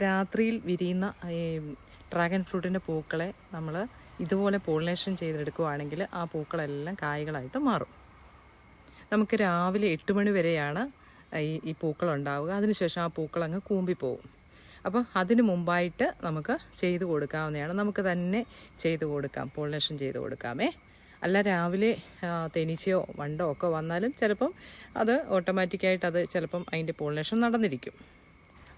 രാത്രിയിൽ വിരിയുന്ന ഈ ഡ്രാഗൺ ഫ്രൂട്ടിന്റെ പൂക്കളെ നമ്മൾ ഇതുപോലെ പോളിനേഷൻ ചെയ്തെടുക്കുകയാണെങ്കിൽ ആ പൂക്കളെല്ലാം കായ്കളായിട്ട് മാറും. നമുക്ക് രാവിലെ എട്ട് മണി വരെയാണ് ഈ ഈ പൂക്കൾ ഉണ്ടാവുക അതിനുശേഷം ആ പൂക്കൾ അങ്ങ് കൂമ്പിപ്പോവും. അപ്പോൾ അതിന് മുമ്പായിട്ട് നമുക്ക് ചെയ്തു കൊടുക്കാവുന്നതാണ്. നമുക്ക് തന്നെ ചെയ്തു കൊടുക്കാം പോളിനേഷൻ ചെയ്തു കൊടുക്കാമേ. അല്ല രാവിലെ തേനീച്ചയോ വണ്ടോ ഒക്കെ വന്നാലും ചിലപ്പം അത് ഓട്ടോമാറ്റിക്കായിട്ട് അത് ചിലപ്പം അതിന്റെ പോളിനേഷൻ നടന്നിരിക്കും.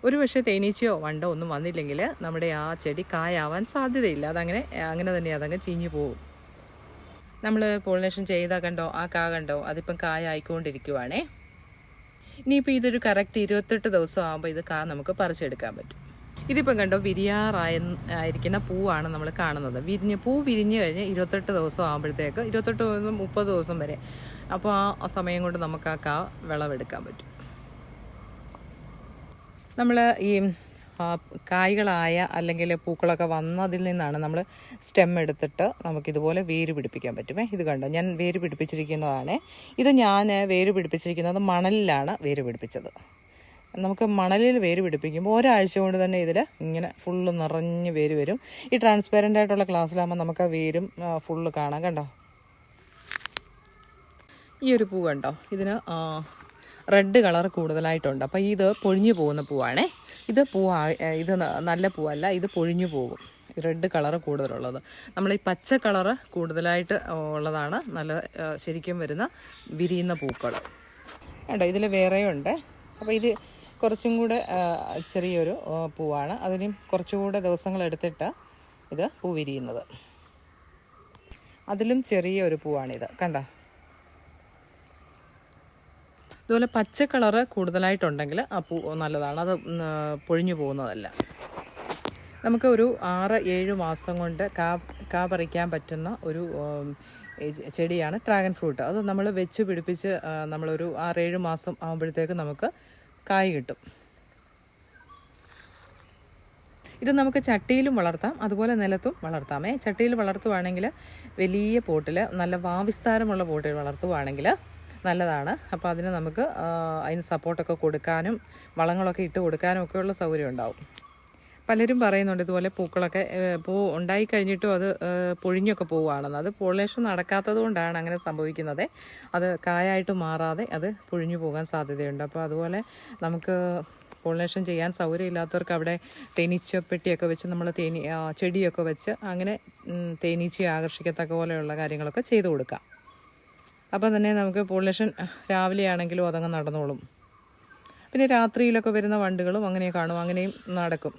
ഒരു പക്ഷേ തേനീച്ചയോ വണ്ടോ ഒന്നും വന്നില്ലെങ്കിൽ നമ്മുടെ ആ ചെടി കായാവാൻ സാധ്യതയില്ല. അതങ്ങനെ അങ്ങനെ തന്നെ അതങ്ങ് ചീഞ്ഞു പോകും നമ്മൾ പോളിനേഷൻ ചെയ്താൽ കണ്ടോ ആ കാ കണ്ടോ അതിപ്പം കായായിക്കൊണ്ടിരിക്കുവാണേ. ഇനിയിപ്പോൾ ഇതൊരു കറക്റ്റ് ഇരുപത്തെട്ട് ദിവസം ആകുമ്പോൾ ഇത് കാ നമുക്ക് പറിച്ചെടുക്കാൻ പറ്റും. ഇതിപ്പം കണ്ടോ വിരിയാറായ ആയിരിക്കുന്ന പൂവാണ് നമ്മൾ കാണുന്നത്. വിരിഞ്ഞ് പൂ വിരിഞ്ഞ് കഴിഞ്ഞ് ഇരുപത്തെട്ട് ദിവസം ആകുമ്പോഴത്തേക്ക് ഇരുപത്തെട്ട് ദിവസം മുപ്പത് ദിവസം വരെ. അപ്പോൾ ആ സമയം കൊണ്ട് നമുക്ക് ആ കാ വിളവെടുക്കാൻ പറ്റും. നമ്മൾ ഈ കായ്കളായ അല്ലെങ്കിൽ പൂക്കളൊക്കെ വന്നതിൽ നിന്നാണ് നമ്മൾ സ്റ്റെം എടുത്തിട്ട് നമുക്കിതുപോലെ വേര് പിടിപ്പിക്കാൻ പറ്റുമേ ഇത് കണ്ടോ? ഞാൻ വേര് പിടിപ്പിച്ചിരിക്കുന്നതാണ്. ഇത് ഞാൻ വേര് പിടിപ്പിച്ചിരിക്കുന്നത് മണലിലാണ് വേര് പിടിപ്പിച്ചത്. നമുക്ക് മണലിൽ വേര് പിടിപ്പിക്കുമ്പോൾ ഒരാഴ്ച കൊണ്ട് തന്നെ ഇതിൽ ഇങ്ങനെ ഫുള്ള് നിറഞ്ഞ് വേര് വരും. ഈ ട്രാൻസ്പെറന്റ് ആയിട്ടുള്ള ക്ലാസ്സിലാകുമ്പോൾ നമുക്ക് ആ വേരും ഫുള്ള് കാണാം. കണ്ടോ? ഈ ഒരു പൂ കണ്ടോ? ഇതിന് റെഡ് കളർ കൂടുതലായിട്ടുണ്ട്. അപ്പോൾ ഇത് പൊഴിഞ്ഞു പോകുന്ന പൂവാണേ. ഇത് പൂവ ഇത് നല്ല പൂവല്ല ഇത് പൊഴിഞ്ഞു പോകും. റെഡ് കളർ കൂടുതലുള്ളത്. നമ്മൾ ഈ പച്ച കളർ കൂടുതലായിട്ട് ഉള്ളതാണ് നല്ല ശരിക്കും വരുന്ന വിരിയുന്ന പൂക്കൾ. കേട്ടോ ഇതിൽ വേറെയുണ്ട്. അപ്പോൾ ഇത് കുറച്ചും കൂടെ ചെറിയൊരു പൂവാണ്. അതിനും കുറച്ചുകൂടെ ദിവസങ്ങൾ എടുത്തിട്ട് ഇത് പൂ വിരിയുന്നത്. അതിലും ചെറിയൊരു പൂവാണിത്. കണ്ടോ? ഇതുപോലെ പച്ച കളറ് കൂടുതലായിട്ടുണ്ടെങ്കിൽ ആ പൂ നല്ലതാണ്. അത് പൊഴിഞ്ഞു പോകുന്നതല്ല. നമുക്ക് ഒരു ആറ് ഏഴ് മാസം കൊണ്ട് കാ കാ പറിക്കാൻ പറ്റുന്ന ഒരു ചെടിയാണ് ഡ്രാഗൺ ഫ്രൂട്ട്. അത് നമ്മൾ വെച്ച് പിടിപ്പിച്ച് നമ്മളൊരു ആറേഴ് മാസം ആകുമ്പോഴത്തേക്ക് നമുക്ക് കായ് കിട്ടും. ഇത് നമുക്ക് ചട്ടിയിലും വളർത്താം അതുപോലെ നിലത്തും വളർത്താമേ ചട്ടിയിൽ വളർത്തുവാണെങ്കിൽ വലിയ പോട്ടിൽ നല്ല വാവിസ്താരമുള്ള പോട്ടിൽ വളർത്തുവാണെങ്കിൽ നല്ലതാണ്. അപ്പോൾ അതിന് നമുക്ക് അതിന് സപ്പോർട്ടൊക്കെ കൊടുക്കാനും വളങ്ങളൊക്കെ ഇട്ട് കൊടുക്കാനും ഒക്കെയുള്ള സൗകര്യം ഉണ്ടാവും. പലരും പറയുന്നുണ്ട് ഇതുപോലെ പൂക്കളൊക്കെ പൂ ഉണ്ടായി കഴിഞ്ഞിട്ടും അത് പൊഴിഞ്ഞൊക്കെ പോവുകയാണെന്ന്. അത് പോളിനേഷൻ നടക്കാത്തത് കൊണ്ടാണ് അങ്ങനെ സംഭവിക്കുന്നത്. അത് കായായിട്ട് മാറാതെ അത് പൊഴിഞ്ഞു പോകാൻ സാധ്യതയുണ്ട്. അപ്പോൾ അതുപോലെ നമുക്ക് പോളിനേഷൻ ചെയ്യാൻ സൗകര്യമില്ലാത്തവർക്ക് അവിടെ തേനീച്ചപ്പെട്ടിയൊക്കെ വെച്ച് നമ്മൾ തേനി ചെടിയൊക്കെ വെച്ച് അങ്ങനെ തേനീച്ചയെ ആകർഷിക്കത്തക്ക പോലെയുള്ള കാര്യങ്ങളൊക്കെ ചെയ്തു കൊടുക്കാം. അപ്പോൾ തന്നെ നമുക്ക് പോളിനേഷൻ രാവിലെ ആണെങ്കിലും അതങ്ങ് നടന്നോളും. പിന്നെ രാത്രിയിലൊക്കെ വരുന്ന വണ്ടുകളും അങ്ങനെ കാണും. അങ്ങനെയും നടക്കും.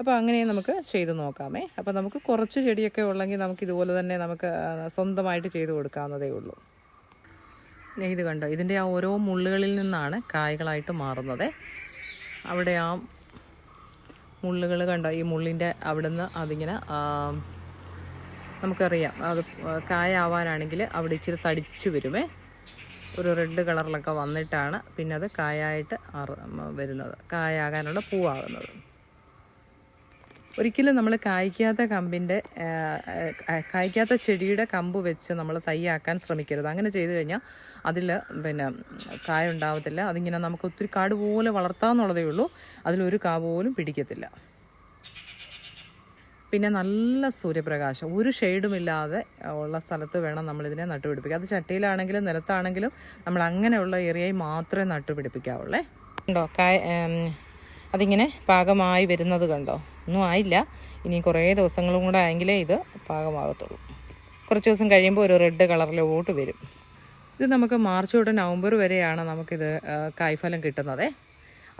അപ്പോൾ അങ്ങനെ നമുക്ക് ചെയ്ത് നോക്കാമേ. അപ്പോൾ നമുക്ക് കുറച്ച് ചെടിയൊക്കെ ഉള്ളെങ്കിൽ നമുക്ക് ഇതുപോലെ തന്നെ നമുക്ക് സ്വന്തമായിട്ട് ചെയ്ത് കൊടുക്കാവുന്നതേ ഉള്ളൂ. ഇത് കണ്ടോ? ഇതിന്റെ ആ ഓരോ മുള്ളുകളിൽ നിന്നാണ് കായ്കളായിട്ട് മാറുന്നത്. അവിടെ ആ മുള്ളുകൾ കണ്ടോ? ഈ മുള്ളിന്റെ അവിടുന്ന് അതിങ്ങനെ നമുക്കറിയാം. അത് കായാവാനാണെങ്കിൽ അവിടെ ഇച്ചിരി തടിച്ച് വരുമേ. ഒരു റെഡ് കളറിലൊക്കെ വന്നിട്ടാണ് പിന്നെ അത് കായായിട്ട് വരുന്നത്. കായാകാനുള്ള പൂവാകുന്നത്. ഒരിക്കലും നമ്മൾ കായ്ക്കാത്ത കമ്പിന്റെ കായ്ക്കാത്ത ചെടിയുടെ കമ്പ് വെച്ച് നമ്മൾ തയ്യാക്കാൻ ശ്രമിക്കരുത്. അങ്ങനെ ചെയ്തു കഴിഞ്ഞാൽ അതിൽ പിന്നെ കായ ഉണ്ടാവത്തില്ല. അതിങ്ങനെ നമുക്ക് ഒത്തിരി കാട് പോലെ വളർത്താമെന്നുള്ളതേ ഉള്ളൂ. അതിലൊരു കാ പോലും പിടിക്കത്തില്ല. പിന്നെ നല്ല സൂര്യപ്രകാശം. ഒരു ഷെയ്ഡുമില്ലാതെ ഉള്ള സ്ഥലത്ത് വേണം നമ്മളിതിനെ നട്ടുപിടിപ്പിക്കുക അത് ചട്ടിയിലാണെങ്കിലും നിലത്താണെങ്കിലും നമ്മൾ അങ്ങനെയുള്ള ഏരിയയിൽ മാത്രമേ നട്ടുപിടിപ്പിക്കാവുള്ളേ. കണ്ടോ? കായ അതിങ്ങനെ പാകമായി വരുന്നത് കണ്ടോ? ഒന്നും ആയില്ല. ഇനി കുറേ ദിവസങ്ങളും കൂടെ ആയെങ്കിലേ ഇത് പാകമാകത്തുള്ളൂ. കുറച്ച് ദിവസം കഴിയുമ്പോൾ ഒരു റെഡ് കളറിലോട്ട് വരും. ഇത് നമുക്ക് മാർച്ച് തൊട്ട് നവംബർ വരെയാണ് നമുക്കിത് കായ്ഫലം കിട്ടുന്നത്.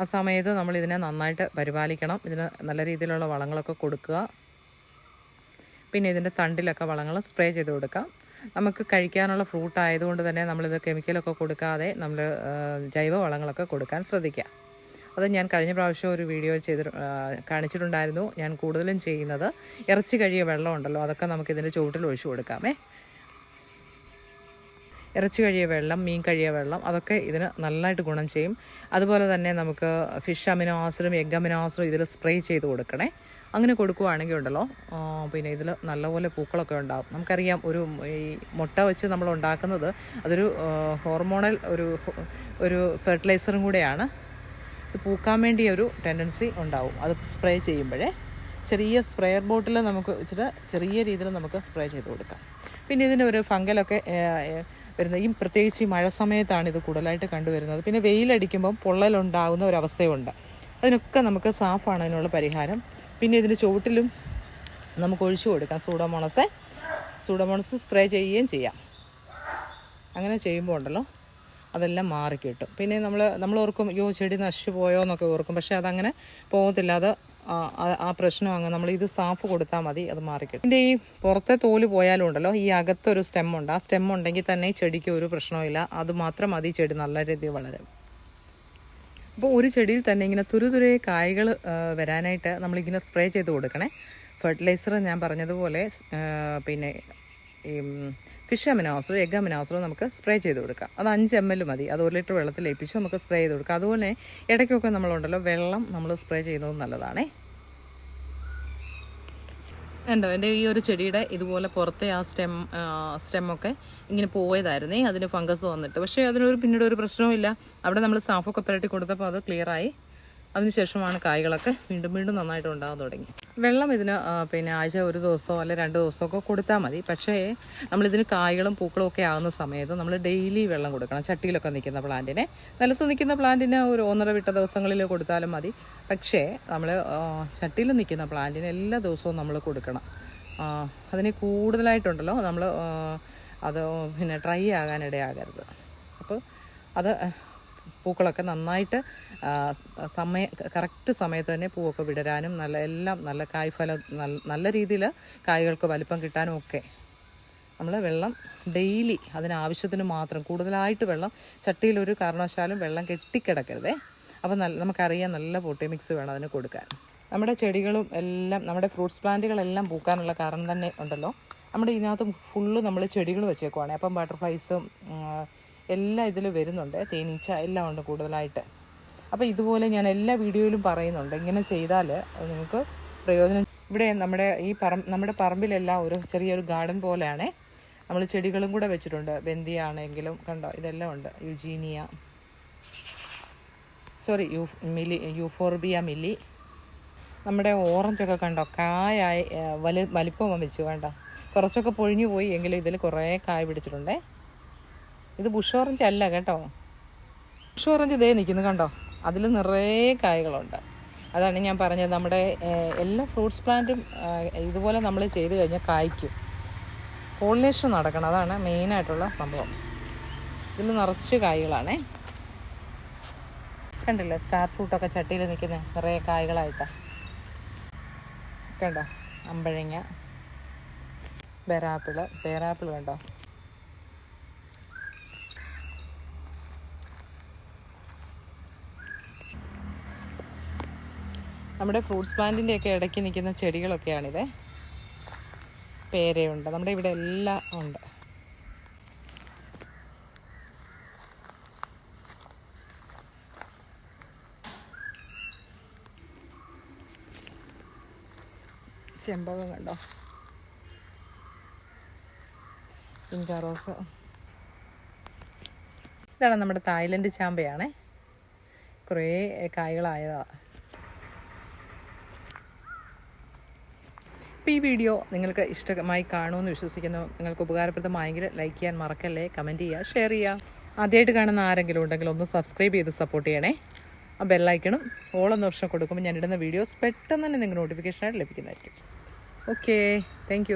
ആ സമയത്ത് നമ്മൾ ഇതിനെ നന്നായിട്ട് പരിപാലിക്കണം. ഇതിന് നല്ല രീതിയിലുള്ള വളങ്ങളൊക്കെ കൊടുക്കുക. പിന്നെ ഇതിന്റെ തണ്ടിലൊക്കെ വളങ്ങൾ സ്പ്രേ ചെയ്ത് കൊടുക്കാം. നമുക്ക് കഴിക്കാനുള്ള ഫ്രൂട്ട് ആയതുകൊണ്ട് തന്നെ നമ്മളിത് കെമിക്കലൊക്കെ കൊടുക്കാതെ നമ്മൾ ജൈവ വളങ്ങളൊക്കെ കൊടുക്കാൻ ശ്രദ്ധിക്കുക. അത് ഞാൻ കഴിഞ്ഞ പ്രാവശ്യം ഒരു വീഡിയോ ചെയ്ത് കാണിച്ചിട്ടുണ്ടായിരുന്നു. ഞാൻ കൂടുതലും ചെയ്യുന്നത് ഇറച്ചി കഴിയ വെള്ളമുണ്ടല്ലോ അതൊക്കെ നമുക്ക് ഇതിന്റെ ചുവട്ടിൽ ഒഴിച്ചു കൊടുക്കാമേ. ഇറച്ചി കഴിയ വെള്ളം മീൻ കഴിയ വെള്ളം അതൊക്കെ ഇതിന് നല്ലതായിട്ട് ഗുണം ചെയ്യും. അതുപോലെ തന്നെ നമുക്ക് ഫിഷ് അമിനോ ആസിഡും എഗ് അമിനോ ആസിഡും ഇതിൽ സ്പ്രേ ചെയ്ത് കൊടുക്കണേ. അങ്ങനെ കൊടുക്കുവാണെങ്കിൽ ഉണ്ടല്ലോ. പിന്നെ ഇതിൽ നല്ലപോലെ പൂക്കളൊക്കെ ഉണ്ടാകും നമുക്കറിയാം ഒരു ഈ മുട്ട വെച്ച് നമ്മൾ ഉണ്ടാക്കുന്നത് അതൊരു ഹോർമോണൽ ഒരു ഒരു ഫെർട്ടിലൈസറും കൂടെയാണ്. പൂക്കാൻ വേണ്ടി ഒരു ടെൻഡൻസി ഉണ്ടാവും. അത് സ്പ്രേ ചെയ്യുമ്പോഴേ ചെറിയ സ്പ്രേയർ ബോട്ടിൽ നമുക്ക് വെച്ചിട്ട് ചെറിയ രീതിയിൽ നമുക്ക് സ്പ്രേ ചെയ്ത് കൊടുക്കാം. പിന്നെ ഇതിന്റെ ഒരു ഫംഗലൊക്കെ വരുന്നത് ഈ പ്രത്യേകിച്ച് ഈ മഴ സമയത്താണ് ഇത് കൂടുതലായിട്ട് കണ്ടുവരുന്നത്. പിന്നെ വെയിലടിക്കുമ്പം പൊള്ളലുണ്ടാകുന്ന ഒരവസ്ഥയുണ്ട്. അതിനൊക്കെ നമുക്ക് സാഫാണ് അതിനുള്ള പരിഹാരം. പിന്നെ ഇതിന്റെ ചുവട്ടിലും നമുക്ക് ഒഴിച്ചു കൊടുക്കാം. സൂഡോമോണസെ. സൂഡോമോണസ് സ്പ്രേ ചെയ്യുകയും ചെയ്യാം. അങ്ങനെ ചെയ്യുമ്പോൾ ഉണ്ടല്ലോ അതെല്ലാം മാറിക്കിട്ടും പിന്നെ നമ്മൾ നമ്മൾ ഓർക്കും യോ ചെടി നശിച്ചു പോയോ എന്നൊക്കെ ഓർക്കും. പക്ഷെ അതങ്ങനെ പോകത്തില്ല. അത് ആ- പ്രശ്നം അങ്ങ് നമ്മൾ ഇത് സാഫ് കൊടുത്താൽ മതി അത് മാറിക്കിട്ടും ഇതിന്റെ ഈ പുറത്തെ തോൽ പോയാലും ഉണ്ടല്ലോ ഈ അകത്തൊരു സ്റ്റെമ്മുണ്ട്. ആ സ്റ്റെം ഉണ്ടെങ്കിൽ തന്നെ ചെടിക്ക് ഒരു പ്രശ്നമില്ല അത് മാത്രം മതി ചെടി നല്ല രീതിയിൽ വളരും അപ്പോൾ ഒരു ചെടിയിൽ തന്നെ ഇങ്ങനെ തുരുതുരെ കായ്കൾ വരാനായിട്ട് നമ്മളിങ്ങനെ സ്പ്രേ ചെയ്ത് കൊടുക്കണേ. ഫെർട്ടിലൈസർ ഞാൻ പറഞ്ഞതുപോലെ പിന്നെ ഈ ഫിഷ് അമിനോസറോ എഗ് അമിനോസറോ നമുക്ക് സ്പ്രേ ചെയ്ത് കൊടുക്കാം. അത് അഞ്ച് എം എൽ മതി. അത് ഒരു ലിറ്റർ വെള്ളത്തിൽ ലയിപ്പിച്ച് നമുക്ക് സ്പ്രേ ചെയ്ത് കൊടുക്കാം. അതുപോലെ ഇടയ്ക്കൊക്കെ നമ്മളുണ്ടല്ലോ വെള്ളം നമ്മൾ സ്പ്രേ ചെയ്യുന്നത് നല്ലതാണേ. ഉണ്ടോ? എന്റെ ഈ ഒരു ചെടിയുടെ ഇതുപോലെ പുറത്തെ ആ സ്റ്റെം സ്റ്റെമ്മൊക്കെ ഇങ്ങനെ പോയതായിരുന്നേ. അതിന് ഫംഗസ് വന്നിട്ട്. പക്ഷേ അതിനൊരു പിന്നീട് ഒരു പ്രശ്നവും ഇല്ല അവിടെ നമ്മൾ സാഫൊക്കെ പുരട്ടി കൊടുത്തപ്പോൾ അത് ക്ലിയറായി അതിനുശേഷമാണ് കായ്കളൊക്കെ വീണ്ടും വീണ്ടും നന്നായിട്ട് ഉണ്ടാകാൻ തുടങ്ങി. വെള്ളം ഇതിന് പിന്നെ ആഴ്ച ഒരു ദിവസമോ അല്ലെ രണ്ട് ദിവസമോ ഒക്കെ കൊടുത്താൽ മതി. പക്ഷേ നമ്മളിതിന് കായ്കളും പൂക്കളും ഒക്കെ ആകുന്ന സമയത്ത് നമ്മൾ ഡെയിലി വെള്ളം കൊടുക്കണം. ചട്ടിയിലൊക്കെ നിൽക്കുന്ന പ്ലാന്റിനെ. നിലത്ത് നിൽക്കുന്ന പ്ലാന്റിന് ഒരു ഒന്നര വിട്ട ദിവസങ്ങളിൽ കൊടുത്താലും മതി. പക്ഷേ നമ്മൾ ചട്ടിയിൽ നിൽക്കുന്ന പ്ലാന്റിന് എല്ലാ ദിവസവും നമ്മൾ കൊടുക്കണം. അതിന് കൂടുതലായിട്ടുണ്ടല്ലോ നമ്മൾ അത് പിന്നെ ഡ്രൈ ആകാനിടയാകരുത്. അപ്പോൾ അത് പൂക്കളൊക്കെ നന്നായിട്ട് സമയ കറക്റ്റ് സമയത്ത് തന്നെ പൂവൊക്കെ വിടരാനും നല്ല എല്ലാം നല്ല കായ്ഫലം നല്ല രീതിയിൽ കായ്കൾക്ക് വലിപ്പം കിട്ടാനും ഒക്കെ. നമ്മൾ വെള്ളം ഡെയിലി അതിനാവശ്യത്തിന് മാത്രം കൂടുതലായിട്ട് വെള്ളം ചട്ടിയിൽ ഒരു കാരണവശാലും വെള്ളം കെട്ടിക്കിടക്കരുതേ. അപ്പോൾ നല്ല നമുക്കറിയാം നല്ല പൊട്ടി മിക്സ് വേണം അതിന് കൊടുക്കാൻ. നമ്മുടെ ചെടികളും എല്ലാം നമ്മുടെ ഫ്രൂട്ട്സ് പ്ലാന്റുകളെല്ലാം പൂക്കാനുള്ള കാരണം തന്നെ ഉണ്ടല്ലോ. നമ്മുടെ ഇതിനകത്ത് ഫുള്ള് നമ്മൾ ചെടികൾ വെച്ചേക്കുവാണ്. അപ്പം ബട്ടർഫ്ലൈസും എല്ലാം ഇതിൽ വരുന്നുണ്ട്. തേനീച്ച എല്ലാം ഉണ്ട് കൂടുതലായിട്ട്. അപ്പോൾ ഇതുപോലെ ഞാൻ എല്ലാ വീഡിയോയിലും പറയുന്നുണ്ട്. ഇങ്ങനെ ചെയ്താൽ നിങ്ങൾക്ക് പ്രയോജനം. ഇവിടെ നമ്മുടെ ഈ പറമ്പ് നമ്മുടെ പറമ്പിലെല്ലാം ഒരു ചെറിയൊരു ഗാർഡൻ പോലെയാണ്. നമ്മൾ ചെടികളും കൂടെ വെച്ചിട്ടുണ്ട്. ബന്ദിയാണെങ്കിലും കണ്ടോ? ഇതെല്ലാം ഉണ്ട്. യുജീനിയ. സോറി യു മിലി യൂഫോർബിയ മില്ലി നമ്മുടെ ഓറഞ്ചൊക്കെ കണ്ടോ? കായായി വലി വലിപ്പം വെച്ചു കണ്ടോ? കുറച്ചൊക്കെ പൊഴിഞ്ഞു പോയി. എങ്കിലും ഇതിൽ കുറേ കായ പിടിച്ചിട്ടുണ്ടേ. ഇത് ബുഷ് ഓറഞ്ച് അല്ല കേട്ടോ. ബുഷ് ഓറഞ്ച് ഇതേ നിൽക്കുന്നു കണ്ടോ? അതിൽ നിറയെ കായകളുണ്ട്. അതാണ് ഞാൻ പറഞ്ഞത് നമ്മുടെ എല്ലാ ഫ്രൂട്ട്സ് പ്ലാന്റും ഇതുപോലെ നമ്മൾ ചെയ്ത് കഴിഞ്ഞാൽ കായ്ക്കും. പോളിനേഷൻ നടക്കണം. അതാണ് മെയിനായിട്ടുള്ള സംഭവം. ഇതിൽ നിറച്ച് കായ്കളാണേ. കണ്ടില്ലേ? സ്റ്റാർ ഫ്രൂട്ടൊക്കെ ചട്ടിയിൽ നിൽക്കുന്ന നിറയെ കായ്കളായിട്ട്. കണ്ടോ? അമ്പഴങ്ങ ബെറാപ്പിൾ പേരാപ്പിൾ കണ്ടോ? നമ്മുടെ ഫ്രൂട്ട്സ് പ്ലാന്റിന്റെ ഒക്കെ ഇടയ്ക്ക് നിൽക്കുന്ന ചെടികളൊക്കെയാണിത്. പേരയുണ്ട്. നമ്മുടെ ഇവിടെ എല്ലാം ഉണ്ട്. ചെമ്പകം കണ്ടോ? Pink rose. ഇതാണ് നമ്മുടെ തായ്ലൻഡ് ചാമ്പയാണേ. കുറേ കായ്കളായതാ. അപ്പോൾ ഈ വീഡിയോ നിങ്ങൾക്ക് ഇഷ്ടമായി കാണുമെന്ന് വിശ്വസിക്കുന്നു. നിങ്ങൾക്ക് ഉപകാരപ്രദമായെങ്കിൽ ലൈക്ക് ചെയ്യാൻ മറക്കല്ലേ കമന്റ് ചെയ്യുക ഷെയർ ചെയ്യുക. ആദ്യമായിട്ട് കാണുന്ന ആരെങ്കിലും ഉണ്ടെങ്കിൽ ഒന്ന് സബ്സ്ക്രൈബ് ചെയ്ത് സപ്പോർട്ട് ചെയ്യണേ. ആ ബെല്ലൈക്കണും ഓളെന്ന ഓപ്ഷൻ കൊടുക്കുമ്പോൾ ഞാൻ ഇടുന്ന വീഡിയോസ് പെട്ടെന്ന് തന്നെ നിങ്ങൾക്ക് നോട്ടിഫിക്കേഷനായിട്ട് ലഭിക്കുന്നതായിരിക്കും. Okay thank